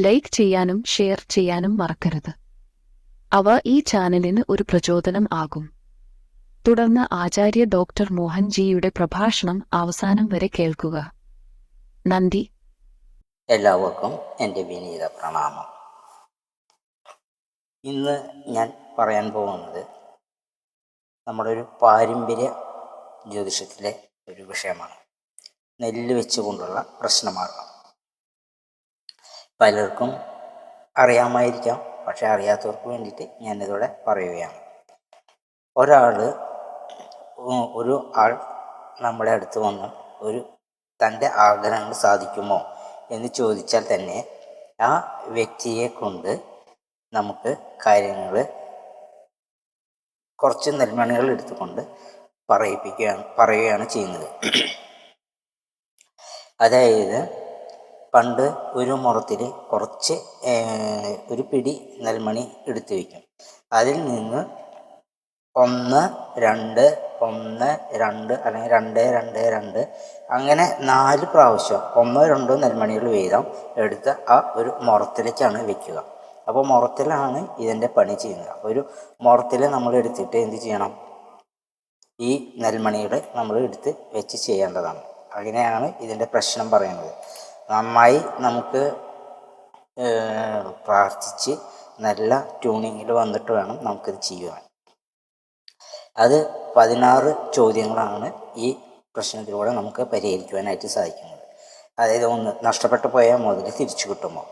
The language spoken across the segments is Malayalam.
ലൈക്ക് ചെയ്യാനും ഷെയർ ചെയ്യാനും മറക്കരുത്. അവ ഈ ചാനലിന് ഒരു പ്രചോദനം ആകും. തുടർന്ന് ആചാര്യ ഡോക്ടർ മോഹൻജിയുടെ പ്രഭാഷണം അവസാനം വരെ കേൾക്കുക. നന്ദി. എല്ലാവർക്കും എന്റെ വിനീത പ്രണാമം. ഇന്ന് ഞാൻ പറയാൻ പോകുന്നത് നമ്മുടെ ഒരു പാരമ്പര്യ ജ്യോതിഷത്തിലെ ഒരു വിഷയമാണ്. നെല്ല് വെച്ചുകൊണ്ടുള്ള പ്രശ്നമാണ് പലർക്കും അറിയാമായിരിക്കാം. പക്ഷെ അറിയാത്തവർക്ക് വേണ്ടിയിട്ട് ഞാനിതോടെ പറയുകയാണ്. ഒരാൾ ഒരു ആൾ നമ്മുടെ അടുത്ത് വന്ന് ഒരു തന്റെ ആഗ്രഹങ്ങൾ സാധിക്കുമോ എന്ന് ചോദിച്ചാൽ തന്നെ ആ വ്യക്തിയെ കൊണ്ട് നമുക്ക് കാര്യങ്ങൾ കുറച്ച് നെൽമണികൾ എടുത്തുകൊണ്ട് പറയിപ്പിക്കുകയാണ് പറയുകയാണ് ചെയ്യുന്നത്. അതായത് പണ്ട് ഒരു മുറത്തിൽ കുറച്ച് ഒരു പിടി നെൽമണി എടുത്തു വയ്ക്കും. അതിൽ നിന്ന് ഒന്ന് രണ്ട് ഒന്ന് രണ്ട് അല്ലെങ്കിൽ രണ്ട് രണ്ട് രണ്ട് അങ്ങനെ നാല് പ്രാവശ്യം ഒന്നോ രണ്ടോ നെൽമണികൾ വീതം എടുത്ത് ആ ഒരു മുറത്തിലേക്കാണ് വെക്കുക. അപ്പോൾ മുറത്തിലാണ് ഇതിന്റെ പണി ചെയ്യുന്നത്. അപ്പോൾ ഒരു മുറത്തിൽ നമ്മൾ എടുത്തിട്ട് എന്ത് ചെയ്യണം? ഈ നെൽമണികൾ നമ്മൾ എടുത്ത് വെച്ച് ചെയ്യേണ്ടതാണ്. അങ്ങനെയാണ് ഇതിന്റെ പ്രശ്നം പറയുന്നത്. നന്നായി നമുക്ക് പ്രാർത്ഥിച്ച് നല്ല ട്യൂണിങ്ങിൽ വന്നിട്ട് വേണം നമുക്കിത് ചെയ്യുവാൻ. അത് പതിനാറ് ചോദ്യങ്ങളാണ് ഈ പ്രശ്നത്തിലൂടെ നമുക്ക് പരിഹരിക്കുവാനായിട്ട് സാധിക്കുന്നത്. അതായത് ഒന്ന് നഷ്ടപ്പെട്ടു പോയാൽ മുതൽ തിരിച്ചു കിട്ടുമോ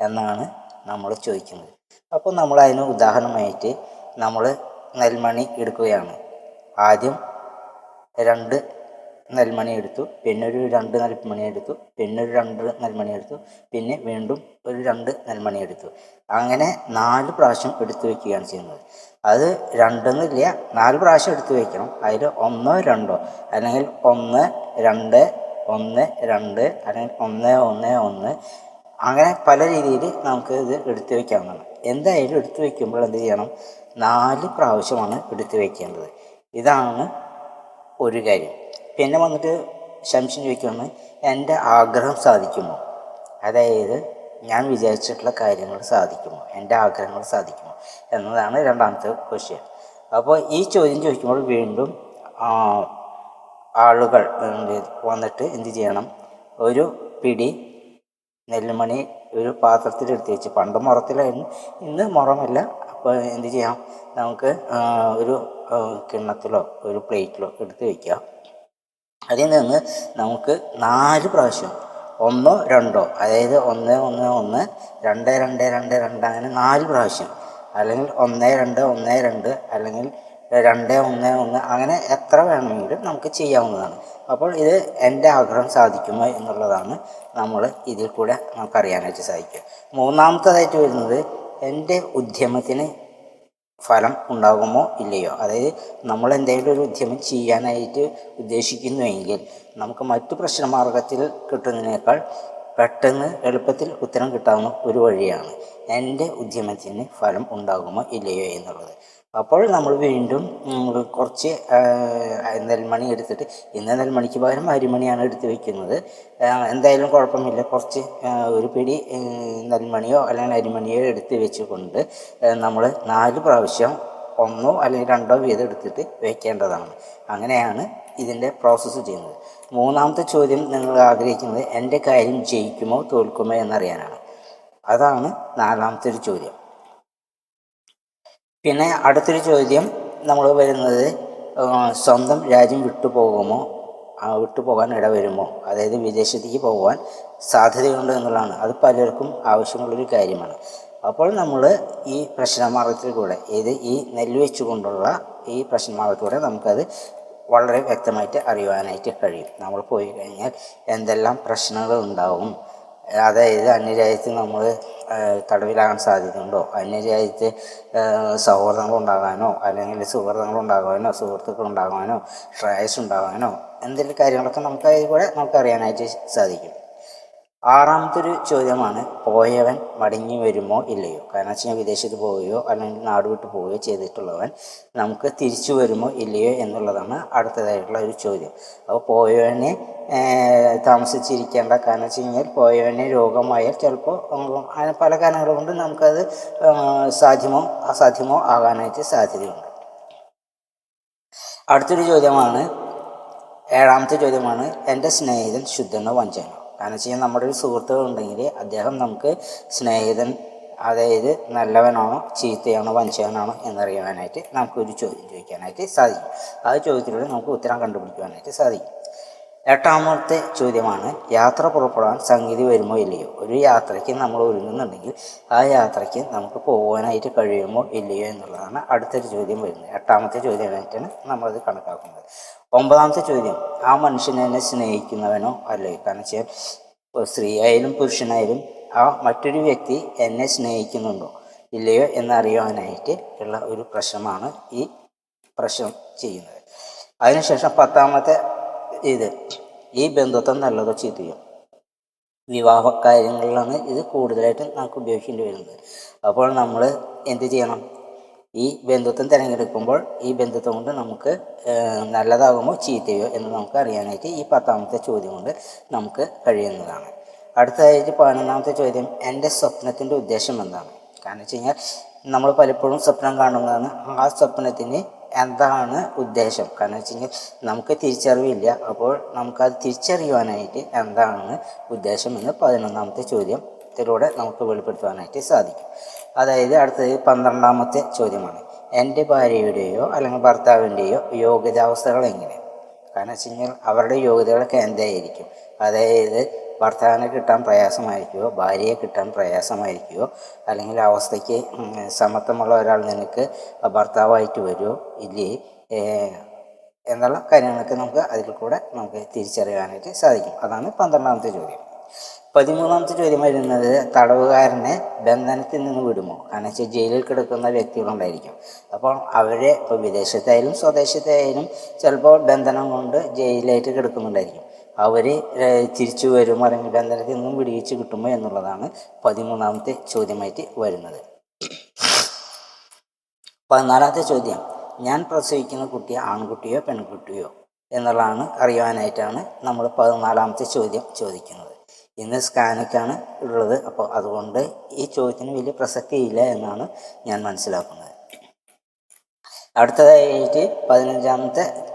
എന്നാണ് നമ്മൾ ചോദിക്കുന്നത്. അപ്പോൾ നമ്മൾ അതിന് ഉദാഹരണമായിട്ട് നമ്മൾ നെൽമണി എടുക്കുകയാണ്. ആദ്യം രണ്ട് നെൽമണി എടുത്തു പിന്നെ ഒരു രണ്ട് നെൽമണി എടുത്തു പിന്നെ ഒരു രണ്ട് നെൽമണി എടുത്തു പിന്നെ വീണ്ടും ഒരു രണ്ട് നെൽമണി എടുത്തു അങ്ങനെ നാല് പ്രാവശ്യം എടുത്തു വയ്ക്കുകയാണ് ചെയ്യുന്നത്. അത് രണ്ടെന്നില്ല നാല് പ്രാവശ്യം എടുത്തു വയ്ക്കണം. അതിൽ ഒന്നോ രണ്ടോ അല്ലെങ്കിൽ ഒന്ന് രണ്ട് ഒന്ന് രണ്ട് അല്ലെങ്കിൽ ഒന്ന് ഒന്ന് ഒന്ന്. അങ്ങനെ പല രീതിയിൽ നമുക്ക് ഇത് എടുത്തു വയ്ക്കാവുന്നതാണ്. എന്തായാലും എടുത്തു വയ്ക്കുമ്പോൾ എന്ത് ചെയ്യണം? നാല് പ്രാവശ്യമാണ് എടുത്തു വയ്ക്കേണ്ടത്. ഇതാണ് ഒരു കാര്യം. പിന്നെ വന്നിട്ട് ശംശം ചോദിക്കുകയാണ് എന്റെ ആഗ്രഹം സാധിക്കുമോ? അതായത് ഞാൻ വിചാരിച്ചിട്ടുള്ള കാര്യങ്ങൾ സാധിക്കുമോ? എന്റെ ആഗ്രഹങ്ങൾ സാധിക്കുമോ? എന്നതാണ് രണ്ടാമത്തെ ക്വസ്റ്റ്യൻ അപ്പോൾ ഈ ചോദ്യം ചോദിക്കുമ്പോൾ വീണ്ടും ആളുകൾ വന്നിട്ട് എന്ത് ചെയ്യണം? ഒരു പിടി നെല്ലുമണി ഒരു പാത്രത്തിലെടുത്ത് വെച്ച് പണ്ട് മുറത്തിലായിരുന്നു ഇന്ന് മുറമല്ല. അപ്പോൾ എന്ത് ചെയ്യാം? നമുക്ക് ഒരു കിണ്ണത്തിലോ ഒരു പ്ലേറ്റിലോ എടുത്ത് വയ്ക്കാം അതിൽ നിന്ന് നമുക്ക് നാല് പ്രാവശ്യം ഒന്നോ രണ്ടോ അതായത് ഒന്ന് ഒന്ന് ഒന്ന് രണ്ട് രണ്ട് രണ്ട് രണ്ട് അങ്ങനെ നാല് പ്രാവശ്യം. അല്ലെങ്കിൽ ഒന്ന് രണ്ട് ഒന്ന് രണ്ട് അല്ലെങ്കിൽ രണ്ട് ഒന്ന് ഒന്ന് അങ്ങനെ എത്ര വേണമെങ്കിലും നമുക്ക് ചെയ്യാവുന്നതാണ്. അപ്പോൾ ഇത് എന്റെ ആഗ്രഹം സാധിക്കുമോ എന്നുള്ളതാണ് നമ്മൾ ഇതിൽ കൂടെ നമുക്കറിയാനായിട്ട് സാധിക്കുക. മൂന്നാമത്തതായിട്ട് വരുന്നത് എന്റെ ഉദ്യമത്തിന് ഫലം ഉണ്ടാകുമോ ഇല്ലയോ? അതായത് നമ്മൾ എന്തെങ്കിലും ഒരു ഉദ്യമം ചെയ്യാനായിട്ട് ഉദ്ദേശിക്കുന്നുവെങ്കിൽ നമുക്ക് മറ്റു പ്രശ്നമാർഗത്തിൽ കിട്ടുന്നതിനേക്കാൾ പെട്ടെന്ന് എളുപ്പത്തിൽ ഉത്തരം കിട്ടാവുന്ന ഒരു വഴിയാണ് എന്റെ ഉദ്യമത്തിന് ഫലം ഉണ്ടാകുമോ ഇല്ലയോ എന്നുള്ളത്. അപ്പോൾ നമ്മൾ വീണ്ടും കുറച്ച് നെൽമണി എടുത്തിട്ട് ഇന്ന് നെൽമണിക്ക് പകരം അരിമണിയാണ് എടുത്ത് വെക്കുന്നത്. എന്തായാലും കുഴപ്പമില്ല. കുറച്ച് ഒരു പിടി നെൽമണിയോ അല്ലെങ്കിൽ അരിമണിയോ എടുത്ത് വെച്ചുകൊണ്ട് നമ്മൾ നാല് പ്രാവശ്യം ഒന്നോ അല്ലെങ്കിൽ രണ്ടോ വീതം എടുത്തിട്ട് വെക്കേണ്ടതാണ്. അങ്ങനെയാണ് ഇതിന്റെ പ്രോസസ്സ് ചെയ്യുന്നത്. മൂന്നാമത്തെ ചോദ്യം നിങ്ങൾ ആഗ്രഹിക്കുന്നത് എന്റെ കാര്യം ജയിക്കുമോ തോൽക്കുമോ എന്നറിയാനാണ്. അതാണ് നാലാമത്തെ ഒരു ചോദ്യം. പിന്നെ അടുത്തൊരു ചോദ്യം നമ്മൾ വരുന്നത് സ്വന്തം രാജ്യം വിട്ടുപോകുമോ വിട്ടുപോകാൻ വിട്ടുപോകാൻ ഇടവരുമോ അതായത് വിദേശത്തേക്ക് പോകുവാൻ സാധ്യതയുണ്ട് എന്നുള്ളതാണ്. അത് പലർക്കും ആവശ്യമുള്ളൊരു കാര്യമാണ്. അപ്പോൾ നമ്മൾ ഈ പ്രശ്നമാർഗത്തിൽ കൂടെ ഇത് ഈ നെല്ലുവെച്ചുകൊണ്ടുള്ള ഈ പ്രശ്നമാർഗത്തിലൂടെ നമുക്കത് വളരെ വ്യക്തമായിട്ട് അറിയുവാനായിട്ട് കഴിയും. നമ്മൾ പോയി കഴിഞ്ഞാൽ എന്തെല്ലാം പ്രശ്നങ്ങൾ ഉണ്ടാവും അതായത് അന്യരാജ്യത്ത് നമ്മൾ തടവിലാകാൻ സാധ്യതയുണ്ടോ അന്യരാജ്യത്ത് സൗഹൃദങ്ങൾ ഉണ്ടാകാനോ അല്ലെങ്കിൽ സുഹൃദങ്ങൾ ഉണ്ടാകാനോ സുഹൃത്തുക്കൾ ഉണ്ടാകാനോ ശ്രേയസ് ഉണ്ടാകാനോ എന്തെങ്കിലും കാര്യങ്ങളൊക്കെ നമുക്ക് അതിൽ കൂടെ നമുക്ക് അറിയാനായിട്ട് സാധിക്കും. ആറാമത്തെ ഒരു ചോദ്യമാണ് പോയവൻ മടങ്ങി വരുമോ ഇല്ലയോ? കാരണം വെച്ച് കഴിഞ്ഞാൽ വിദേശത്ത് പോവുകയോ അല്ലെങ്കിൽ നാട് വിട്ട് പോവുകയോ ചെയ്തിട്ടുള്ളവൻ നമുക്ക് തിരിച്ചു വരുമോ ഇല്ലയോ എന്നുള്ളതാണ് അടുത്തതായിട്ടുള്ള ഒരു ചോദ്യം. അപ്പോൾ പോയവനെ താമസിച്ചിരിക്കേണ്ട കാരണം വെച്ച് കഴിഞ്ഞാൽ പോയവന് രോഗമായാൽ ചിലപ്പോൾ പല കാരണങ്ങൾ കൊണ്ട് നമുക്കത് സാധ്യമോ അസാധ്യമോ ആകാനായിട്ട് സാധ്യതയുണ്ട്. അടുത്തൊരു ചോദ്യമാണ് ഏഴാമത്തെ ചോദ്യമാണ് എന്റെ സ്നേഹിതൻ ശുദ്ധനോ വഞ്ചനോ? കാരണം വെച്ച് കഴിഞ്ഞാൽ നമ്മുടെ ഒരു സുഹൃത്തുക്കൾ ഉണ്ടെങ്കിൽ അദ്ദേഹം നമുക്ക് സ്നേഹിതൻ അതായത് നല്ലവനാണോ ചീത്തയാണോ വഞ്ചകനാണോ എന്നറിയാനായിട്ട് നമുക്കൊരു ചോദ്യം ചോദിക്കാനായിട്ട് സാധിക്കും. ആ ചോദ്യത്തിലൂടെ നമുക്ക് ഉത്തരം കണ്ടുപിടിക്കുവാനായിട്ട് സാധിക്കും. എട്ടാമത്തെ ചോദ്യമാണ് യാത്ര പുറപ്പെടാൻ സംഗീതി വരുമോ ഇല്ലയോ? ഒരു യാത്രയ്ക്ക് നമ്മൾ ഒരുങ്ങുന്നുണ്ടെങ്കിൽ ആ യാത്രയ്ക്ക് നമുക്ക് പോകാനായിട്ട് കഴിയുമോ ഇല്ലയോ എന്നുള്ളതാണ് അടുത്തൊരു ചോദ്യം വരുന്നത്. എട്ടാമത്തെ ചോദ്യമായിട്ടാണ് നമ്മളത് കണക്കാക്കുന്നത്. ഒമ്പതാമത്തെ ചോദ്യം. ആ മനുഷ്യനെ എന്നെ സ്നേഹിക്കുന്നവനോ അല്ലേ? കാരണം വെച്ചാൽ സ്ത്രീയായാലും പുരുഷനായാലും ആ മറ്റൊരു വ്യക്തി എന്നെ സ്നേഹിക്കുന്നുണ്ടോ? ഇല്ലയോ എന്നറിയുവാനായിട്ട് ഉള്ള ഒരു പ്രശ്നമാണ് ഈ പ്രശ്നം ചെയ്യുന്നത്. അതിനുശേഷം പത്താമത്തെ ഇത്. ഈ ബന്ധുത്വം നല്ലതോ ചീത്തയോ? വിവാഹ കാര്യങ്ങളിലാണ് ഇത് കൂടുതലായിട്ടും നമുക്ക് ഉപയോഗിക്കേണ്ടി വരുന്നത്. അപ്പോൾ നമ്മൾ എന്ത് ചെയ്യണം? ഈ ബന്ധുത്വം തിരഞ്ഞെടുക്കുമ്പോൾ ഈ ബന്ധുത്വം കൊണ്ട് നമുക്ക് നല്ലതാകുമോ ചീത്തയോ എന്ന് നമുക്ക് അറിയാനായിട്ട് ഈ പത്താമത്തെ ചോദ്യം കൊണ്ട് നമുക്ക് കഴിയുന്നതാണ്. അടുത്തതായിട്ട് പതിനൊന്നാമത്തെ ചോദ്യം എന്റെ സ്വപ്നത്തിന്റെ ഉദ്ദേശം എന്താണ്? കാരണം വെച്ച് കഴിഞ്ഞാൽ നമ്മൾ പലപ്പോഴും സ്വപ്നം കാണുന്നതാണ്. ആ സ്വപ്നത്തിന് എന്താണ് ഉദ്ദേശം? കാരണം വെച്ച് കഴിഞ്ഞാൽ നമുക്ക് തിരിച്ചറിവില്ല. അപ്പോൾ നമുക്കത് തിരിച്ചറിയുവാനായിട്ട് എന്താണ് ഉദ്ദേശം എന്ന് പതിനൊന്നാമത്തെ ചോദ്യത്തിലൂടെ നമുക്ക് വെളിപ്പെടുത്തുവാനായിട്ട് സാധിക്കും. അതായത് അടുത്തത് പന്ത്രണ്ടാമത്തെ ചോദ്യമാണ്. എന്റെ ഭാര്യയുടെയോ അല്ലെങ്കിൽ ഭർത്താവിന്റെയോ യോഗ്യതാവസ്ഥകൾ എങ്ങനെ? കാരണം വെച്ച് കഴിഞ്ഞാൽ അവരുടെ യോഗ്യതകളൊക്കെ എന്തായിരിക്കും? അതായത് ഭർത്താവിനെ കിട്ടാൻ പ്രയാസമായിരിക്കുമോ ഭാര്യയെ കിട്ടാൻ പ്രയാസമായിരിക്കുമോ അല്ലെങ്കിൽ അവസ്ഥയ്ക്ക് സമത്വമുള്ള ഒരാൾ നിനക്ക് ഭർത്താവായിട്ട് വരുമോ ഇല്ലേ? എന്നുള്ള കാര്യങ്ങളൊക്കെ നമുക്ക് അതിൽ കൂടെ നമുക്ക് തിരിച്ചറിയാനായിട്ട് സാധിക്കും. അതാണ് പന്ത്രണ്ടാമത്തെ ചോദ്യം. പതിമൂന്നാമത്തെ ചോദ്യം വരുന്നത് തടവുകാരനെ ബന്ധനത്തിൽ നിന്ന് വിടുമോ? കാരണം വെച്ചാൽ ജയിലിൽ കിടക്കുന്ന വ്യക്തികളുണ്ടായിരിക്കും. അപ്പോൾ അവരെ ഇപ്പോൾ വിദേശത്തായാലും സ്വദേശത്തായാലും ചിലപ്പോൾ ബന്ധനം കൊണ്ട് ജയിലായിട്ട് കിടക്കുന്നുണ്ടായിരിക്കും. അവർ തിരിച്ചു വരുമോ അല്ലെങ്കിൽ ബന്ധനത്തിൽ നിന്നും വിടിയിച്ച് കിട്ടുമോ എന്നുള്ളതാണ് പതിമൂന്നാമത്തെ ചോദ്യമായിട്ട് വരുന്നത്. പതിനാലാമത്തെ ചോദ്യം. ഞാൻ പ്രസവിക്കുന്ന കുട്ടി ആൺകുട്ടിയോ പെൺകുട്ടിയോ എന്നുള്ളതാണ് അറിയുവാനായിട്ടാണ് നമ്മൾ പതിനാലാമത്തെ ചോദ്യം ചോദിക്കുന്നത്. ഇന്ന് സ്കാനൊക്കെയാണ് ഉള്ളത്. അപ്പോൾ അതുകൊണ്ട് ഈ ചോദ്യത്തിന് വലിയ പ്രസക്തിയില്ല എന്നാണ് ഞാൻ മനസ്സിലാക്കുന്നത്. അടുത്തതായിട്ട് പതിനഞ്ചാമത്തെ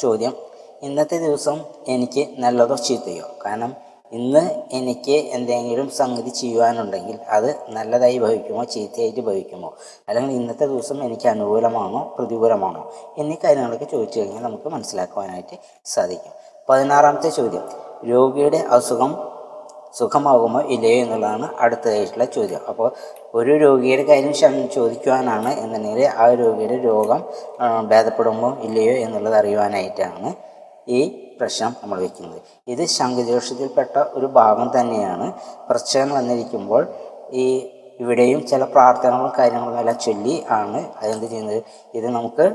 ചോദ്യം. ഇന്നത്തെ ദിവസം എനിക്ക് നല്ലതോ ചീത്തയോ? കാരണം ഇന്ന് എനിക്ക് എന്തെങ്കിലും സംഗതി ചെയ്യുവാനുണ്ടെങ്കിൽ അത് നല്ലതായി ഭവിക്കുമോ? ചീത്തയായിട്ട് ഭവിക്കുമോ? അല്ലെങ്കിൽ ഇന്നത്തെ ദിവസം എനിക്ക് അനുകൂലമാണോ? പ്രതികൂലമാണോ? എന്നീ കാര്യങ്ങളൊക്കെ ചോദിച്ചു കഴിഞ്ഞാൽ നമുക്ക് മനസ്സിലാക്കുവാനായിട്ട് സാധിക്കും. പതിനാറാമത്തെ ചോദ്യം. രോഗിയുടെ അസുഖം സുഖമാകുമോ ഇല്ലയോ എന്നുള്ളതാണ് അടുത്തതായിട്ടുള്ള ചോദ്യം. അപ്പോൾ ഒരു രോഗിയുടെ കാര്യം ചോദിക്കുവാനാണ് എന്നുണ്ടെങ്കിൽ ആ രോഗിയുടെ രോഗം ഭേദപ്പെടുമോ ഇല്ലയോ എന്നുള്ളത് അറിയുവാനായിട്ടാണ് ഈ പ്രശ്നം നമ്മൾ വയ്ക്കുന്നത്. ഇത് ശംഖുജോഷത്തിൽപ്പെട്ട ഒരു ഭാഗം തന്നെയാണ്. പ്രശ്നം വന്നിരിക്കുമ്പോൾ ഈ ഇവിടെയും ചില പ്രാർത്ഥനകളും കാര്യങ്ങളും എല്ലാം ചൊല്ലി ആണ് അതെന്ത് ചെയ്യുന്നത്? ഇത് നമുക്ക്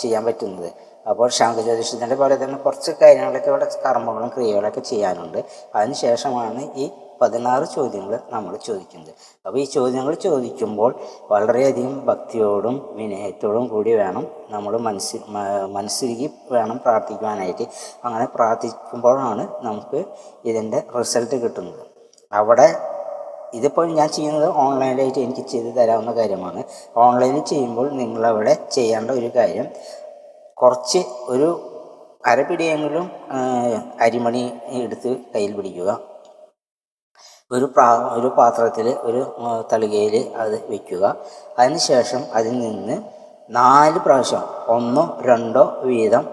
ചെയ്യാൻ പറ്റുന്നത്. അപ്പോൾ ശാന്തജ്യോതിഷത്തിന്റെ പോലെ തന്നെ കുറച്ച് കാര്യങ്ങളൊക്കെ ഇവിടെ കർമ്മങ്ങളും ക്രിയകളൊക്കെ ചെയ്യാനുണ്ട്. അതിനുശേഷമാണ് ഈ പതിനാറ് ചോദ്യങ്ങൾ നമ്മൾ ചോദിക്കുന്നത്. അപ്പോൾ ഈ ചോദ്യങ്ങൾ ചോദിക്കുമ്പോൾ വളരെയധികം ഭക്തിയോടും വിനയത്തോടും കൂടി വേണം നമ്മൾ മനസ്സിൽ മനസ്സിലേക്ക് വേണം പ്രാർത്ഥിക്കുവാനായിട്ട്. അങ്ങനെ പ്രാർത്ഥിക്കുമ്പോഴാണ് നമുക്ക് ഇതിന്റെ റിസൾട്ട് കിട്ടുന്നത്. അവിടെ ഇതിപ്പോൾ ഞാൻ ചെയ്യുന്നത് ഓൺലൈനായിട്ട് എനിക്ക് ചെയ്ത് തരാവുന്ന കാര്യമാണ്. ഓൺലൈനിൽ ചെയ്യുമ്പോൾ നിങ്ങളവിടെ ചെയ്യേണ്ട ഒരു കാര്യം കുറച്ച് ഒരു അരപ്പിടിയെങ്കിലും ആ, അരിമണി എടുത്ത് കയ്യിൽ പിടിക്കുക. ഒരു പ്രാ ഒരു പാത്രത്തിൽ ഒരു തളികയിൽ അത് വയ്ക്കുക അതിനുശേഷം അതിൽ നിന്ന് നാല് പ്രാവശ്യം ഒന്നോ രണ്ടോ വീതം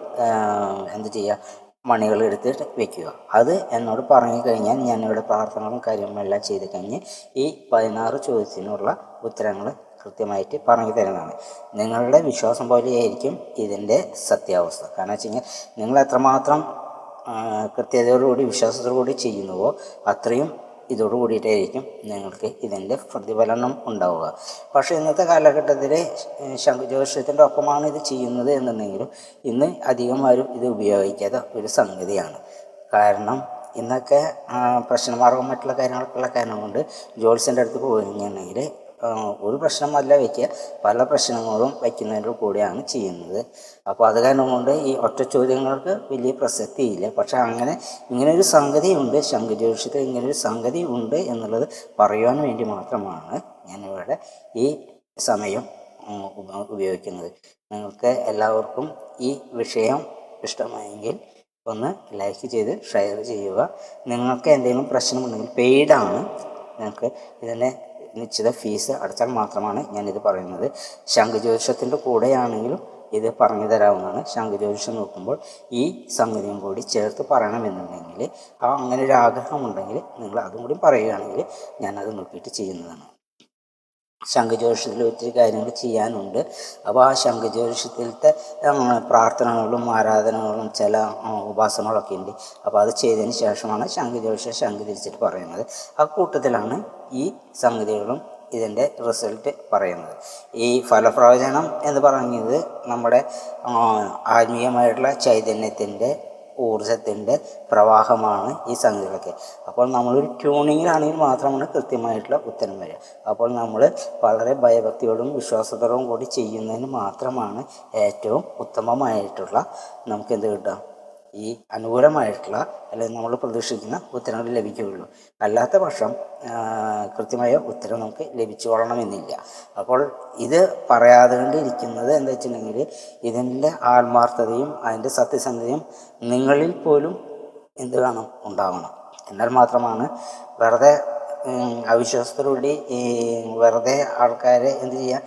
എന്ത് ചെയ്യുക മണികൾ എടുത്തിട്ട് വെക്കുക. അത് എന്നോട് പറഞ്ഞു കഴിഞ്ഞാൽ ഞാനിവിടെ പ്രാർത്ഥനകളും കാര്യങ്ങളും എല്ലാം ചെയ്ത് കഴിഞ്ഞ് ഈ പതിനാറ് ചോദ്യത്തിനുള്ള ഉത്തരങ്ങൾ കൃത്യമായിട്ട് പറഞ്ഞു തരുന്നതാണ്. നിങ്ങളുടെ വിശ്വാസം പോലെയായിരിക്കും ഇതിന്റെ സത്യാവസ്ഥ. കാരണം വെച്ച് കഴിഞ്ഞാൽ നിങ്ങൾ എത്രമാത്രം കൃത്യതയോടുകൂടി വിശ്വാസത്തോടുകൂടി ചെയ്യുന്നുവോ അത്രയും ഇതോട് കൂടിയിട്ടായിരിക്കും നിങ്ങൾക്ക് ഇതിന്റെ പ്രതിഫലനം ഉണ്ടാവുക. പക്ഷേ ഇന്നത്തെ കാലഘട്ടത്തിൽ ശംഖുജ്യോതിഷത്തിന്റെ ഒപ്പമാണ് ഇത് ചെയ്യുന്നത് എന്നുണ്ടെങ്കിലും ഇന്ന് അധികം ആരും ഇത് ഉപയോഗിക്കാത്ത ഒരു സംഗതിയാണ്. കാരണം ഇന്നൊക്കെ പ്രശ്നമാർഗം മറ്റുള്ള കാര്യങ്ങളൊക്കെയുള്ള കാരണം കൊണ്ട് ജോലിസിന്റെ അടുത്ത് പോയി കഴിഞ്ഞിട്ടുണ്ടെങ്കിൽ ഒരു പ്രശ്നമല്ല വയ്ക്കുക പല പ്രശ്നങ്ങളും വയ്ക്കുന്നതിന്റെ കൂടെയാണ് ചെയ്യുന്നത്. അപ്പോൾ അത് കാരണം കൊണ്ട് ഈ ഒറ്റ ചോദ്യങ്ങൾക്ക് വലിയ പ്രസക്തിയില്ല. പക്ഷേ അങ്ങനെ ഇങ്ങനൊരു സംഗതി ഉണ്ട് ശംഖുജ്യോതിഷത്തിൽ ഇങ്ങനെ ഒരു സംഗതി ഉണ്ട് എന്നുള്ളത് പറയുവാൻ വേണ്ടി മാത്രമാണ് ഞാനിവിടെ ഈ സമയം ഉപയോഗിക്കുന്നത്. നിങ്ങൾക്ക് എല്ലാവർക്കും ഈ വിഷയം ഇഷ്ടമായെങ്കിൽ ഒന്ന് ലൈക്ക് ചെയ്ത് ഷെയർ ചെയ്യുക. നിങ്ങൾക്ക് എന്തെങ്കിലും പ്രശ്നമുണ്ടെങ്കിൽ പെയ്ഡാണ്. നിങ്ങൾക്ക് ഇതിന്റെ നിശ്ചിത ഫീസ് അടച്ചാൽ മാത്രമാണ് ഞാനിത് പറയുന്നത്. ശംഖുജ്യോതിഷത്തിന്റെ കൂടെയാണെങ്കിലും ഇത് പറഞ്ഞു തരാവുന്നതാണ്. ശംഖുജ്യോതിഷം നോക്കുമ്പോൾ ഈ സംഗതിയും കൂടി ചേർത്ത് പറയണമെന്നുണ്ടെങ്കിൽ ആ അങ്ങനെ ഒരു ആഗ്രഹമുണ്ടെങ്കിൽ നിങ്ങൾ അതും കൂടി പറയുകയാണെങ്കിൽ ഞാനത് നോക്കിയിട്ട് ചെയ്യുന്നതാണ്. ശംഖുജ്യോതിഷത്തിൽ ഒത്തിരി കാര്യങ്ങൾ ചെയ്യാനുണ്ട്. അപ്പോൾ ആ ശംഖുജ്യോതിഷത്തിലത്തെ പ്രാർത്ഥനകളും ആരാധനകളും ചില ഉപാസനകളൊക്കെ ഉണ്ട്. അപ്പോൾ അത് ചെയ്തതിന് ശേഷമാണ് ശംഖുജ്യോതിഷം ശംഖു തിരിച്ചിട്ട് പറയുന്നത്. ആ കൂട്ടത്തിലാണ് ഈ സംഗതികളും ഇതിന്റെ റിസൾട്ട് പറയുന്നത്. ഈ ഫലപ്രവചനം എന്ന് പറയുന്നത് നമ്മുടെ ആത്മീയമായിട്ടുള്ള ചൈതന്യത്തിന്റെ ഊർജത്തിന്റെ പ്രവാഹമാണ് ഈ സംഖ്യകളൊക്കെ. അപ്പോൾ നമ്മളൊരു ട്യൂണിങ്ങിലാണെങ്കിൽ മാത്രമാണ് കൃത്യമായിട്ടുള്ള ഉത്തരം വരിക. അപ്പോൾ നമ്മൾ വളരെ ഭയഭക്തിയോടും വിശ്വാസത്തോടും കൂടി ചെയ്യുന്നതിന് മാത്രമാണ് ഏറ്റവും ഉത്തമമായിട്ടുള്ള നമുക്ക് എന്ത് കിട്ടുക? ഈ അനുകൂലമായിട്ടുള്ള അല്ലെങ്കിൽ നമ്മൾ പ്രതീക്ഷിക്കുന്ന ഉത്തരങ്ങൾ ലഭിക്കുകയുള്ളൂ. അല്ലാത്ത പക്ഷം കൃത്യമായ ഉത്തരം നമുക്ക് ലഭിച്ചു കൊള്ളണമെന്നില്ല അപ്പോൾ ഇത് പറയാതെ കൊണ്ടിരിക്കുന്നത് എന്താ വെച്ചിട്ടുണ്ടെങ്കിൽ ഇതിന്റെ ആത്മാർത്ഥതയും അതിന്റെ സത്യസന്ധതയും നിങ്ങളിൽ പോലും എന്ത് വേണം? ഉണ്ടാവണം. എന്നാൽ മാത്രമാണ് വെറുതെ അവിശ്വാസത്തോടുകൂടി ഈ വെറുതെ ആൾക്കാരെ എന്ത് ചെയ്യുക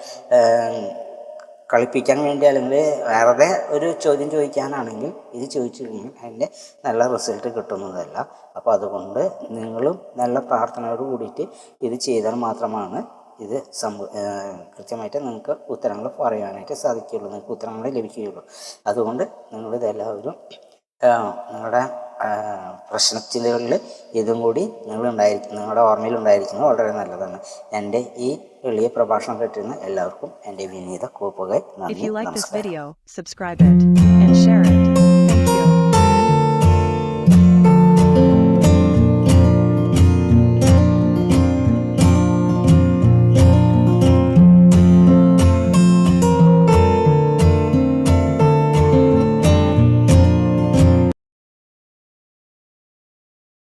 കളിപ്പിക്കാൻ വേണ്ടി അല്ലെങ്കിൽ വെറുതെ ഒരു ചോദ്യം ചോദിക്കാനാണെങ്കിൽ ഇത് ചോദിച്ചു കഴിഞ്ഞാൽ അതിന്റെ നല്ല റിസൾട്ട് കിട്ടുന്നതല്ല. അപ്പോൾ അതുകൊണ്ട് നിങ്ങളും നല്ല പ്രാർത്ഥനയോട് കൂടിയിട്ട് ഇത് ചെയ്താൽ മാത്രമാണ് ഇത് സംഭവ കൃത്യമായിട്ട് നിങ്ങൾക്ക് ഉത്തരങ്ങൾ പറയാനായിട്ട് സാധിക്കുകയുള്ളൂ നിങ്ങൾക്ക് ഉത്തരങ്ങൾ ലഭിക്കുകയുള്ളൂ. അതുകൊണ്ട് നിങ്ങളിതെല്ലാവരും നിങ്ങളുടെ പ്രശ്നത്തിലുകളിൽ ഇതും കൂടി നിങ്ങൾ ഉണ്ടായിരിക്കും നിങ്ങളുടെ ഓർമ്മയിൽ ഉണ്ടായിരിക്കുന്നത് വളരെ നല്ലതാണ്. എന്റെ ഈ എളിയ പ്രഭാഷണം കേട്ടിരുന്ന എല്ലാവർക്കും എന്റെ വിനീത കൂപ്പുകൾ നന്ദി നമസ്കാരം.